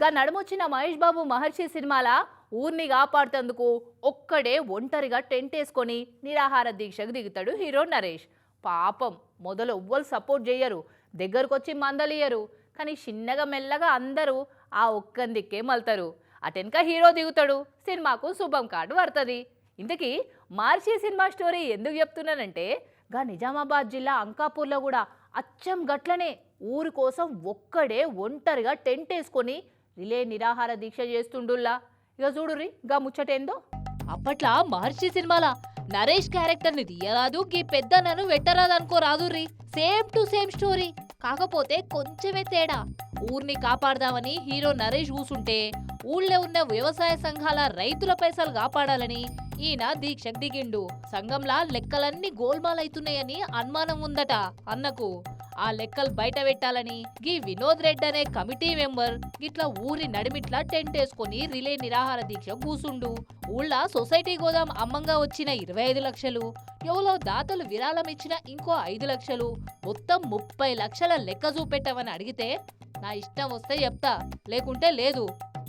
గా నడుమొచ్చిన మహేష్ బాబు మహర్షి సినిమాల ఊరిని కాపాడుతందుకు ఒక్కడే ఒంటరిగా టెంట్ వేసుకొని నిరాహార దీక్షకు దిగుతాడు హీరో నరేష్. పాపం మొదలు ఎవ్వరు సపోర్ట్ చేయరు దగ్గరకొచ్చి మందలియరు కానీ చిన్నగా మెల్లగా అందరూ ఆ ఒక్కని దిక్కే మళ్తారు. అటెనక హీరో దిగుతాడు సినిమాకు శుభం కార్డు పడుతుంది ఇంతకీ మార్చి సినిమా స్టోరీ ఎందుకు చెప్తున్నానంటే గా నిజామాబాద్ జిల్లా అంకాపూర్లో కూడా అచ్చం గట్లనే ఊరి కోసం ఒక్కడే ఒంటరిగా టెంట్ వేసుకొని రిలే నిరాహార దీక్ష చేస్తుండుల్లా. ఇక చూడుర్రి గా ముచ్చటేందో? అప్పట్లా మహర్షి సినిమాల నరేష్ క్యారెక్టర్ని తీయరాదు గీ పెద్ద నన్ను వెట్టరాదనుకో రాదుర్రి సేమ్ టు సేమ్ స్టోరీ. కాకపోతే కొంచెమే తేడా. ఊర్ని కాపాడదామని హీరో నరేష్ కూసుంటే ఊళ్ళో ఉన్న వ్యవసాయ సంఘాల రైతుల పైసలు కాపాడాలని ఈయన దీక్షకు దిగిండు. సంఘంలా లెక్కలన్నీ గోల్మాలైతున్నాయని అనుమానం ఉందట అన్నకు. ఆ లెక్కలు బయట పెట్టాలని గీ వినోద్ రెడ్డి అనే కమిటీ మెంబర్ గిట్లా ఊరి నడిమిట్లా టెంట్ వేసుకొని రిలే నిరాహార దీక్ష కూసుండు. ఊళ్ళ సొసైటీ గోదాం అమ్మంగా వచ్చిన ఇరవై ఐదు లక్షలు ఎవలో దాతలు విరాళం ఇచ్చిన ఇంకో ఐదు లక్షలు మొత్తం ముప్పై లక్షల లెక్క చూపెట్టమని అడిగితే నా ఇష్టం వస్తే చెప్తా లేకుంటే లేదు.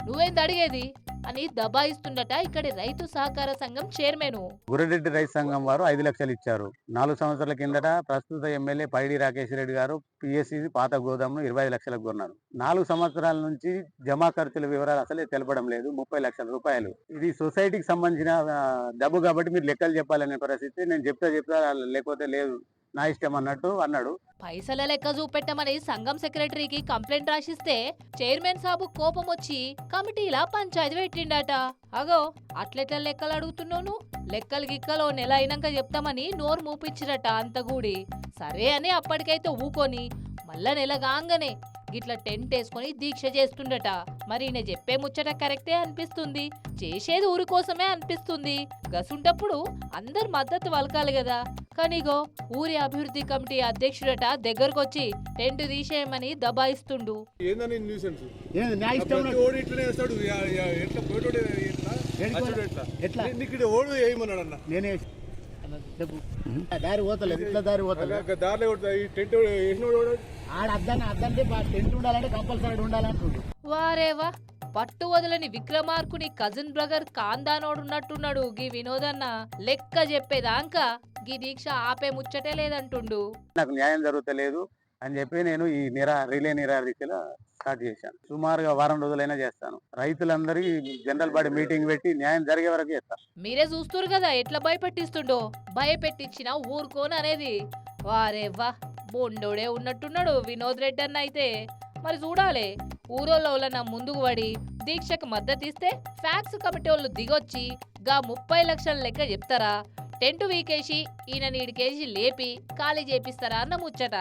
నువ్వేంది అడిగేది? అని దబాయిస్తుండట ఇక్కడి రైతు సహకార సంఘం చైర్మన్. గుర్రెడ్డి రైతు సంఘం వారు ఐదు లక్షలు ఇచ్చారు. నాలుగు సంవత్సరాల కిందట ప్రస్తుత ఎమ్మెల్యే పైడి రాకేష్ రెడ్డి గారు పిఎస్సి పాత గోదామును ఇరవై ఐదు లక్షలకు కొన్నారు. నాలుగు సంవత్సరాల నుంచి జమా ఖర్చుల వివరాలు అసలే తెలపడం లేదు. ముప్పై లక్షల రూపాయలు. ఇది సొసైటీకి సంబంధించిన డబ్బు కాబట్టి మీరు లెక్కలు చెప్పాలనే పరిస్థితి నేను చెప్తా చెప్తా లేకపోతే లేదు నా ఇష్టం అన్నట్టు అన్నాడు. పైసల లెక్క చూపెట్టమని సంఘం సెక్రటరీకి కంప్లైంట్ రాసిస్తే చైర్మన్ సాబు కోపం వచ్చి కమిటీలా పంచాయతీ పెట్టిండట. అగో అట్లెట్ల లెక్కలు అడుగుతున్నాను లెక్కలు గిక్కలు ఓ నెల అయినాక చెప్తామని నోరు మూపించిరట అంతగూడి సరే అని అప్పటికైతే ఊకొని మళ్ళా నెల కాంగనే గిట్ల టెంట్ వేసుకొని దీక్ష చేస్తుండట. మరి ఈయన చెప్పే ముచ్చట కరెక్టే అనిపిస్తుంది. చేసేది ఊరి కోసమే అనిపిస్తుంది. గసుంటప్పుడు అందరు మద్దతు వలకాలి కదా. కానీగో ఊరి అభివృద్ధి కమిటీ అధ్యక్షుడట దగ్గరకొచ్చి టెంట్ తీసేయమని దబాయిస్తుండు. ఎట్లా? దారి పోతలేదు ఇట్లా దారి పోతలేదు. దారిలో టెంట్? ఆడ అద్దాన్ని అద్దంటే టెంట్ ఉండాలంటే కంపల్సరీ ఉండాలంటుండు వారేవా పట్టు వదలని విక్రమార్కుని కజిన్ బ్రదర్ కాందానోడున్నట్టున్నాడు గీ వినోదన్న. లెక్క చెప్పేదాంక గీ దీక్ష ఆపే ముచ్చటే లేదంటుండు. నాకు న్యాయం జరుగుతలేదు అని చెప్పి నేను ఈ నిరా రిలే నిరాహార దీక్షలో స్టార్ట్ చేశాను. సుమారుగా వారం రోజులైనా చేస్తాను. రైతులందరికీ జనరల్ బాడీ మీటింగ్ పెట్టి న్యాయం జరిగే వరకు చేస్తాను. మీరే చూస్తారు కదా ఎట్లా భయపెట్టిస్తుండో? భయపెట్టించిన ఊరుకోను అనేది. వారేవ్వా బొండోడే ఉన్నట్టున్నాడు వినోద్ రెడ్డి అన్న అయితే. మరి చూడాలి ఊరోళ్ళ ముందుకు పడి దీక్షకు మద్దతు ఇస్తే ఫ్యాక్స్ కమిటీ వాళ్ళు దిగొచ్చి గా ముప్పై లక్షల లెక్క చెప్తారా? టెంట్ వీకేసి ఈయన నీడికేసి లేపి ఖాళీ చేపిస్తారా అన్న ముచ్చట.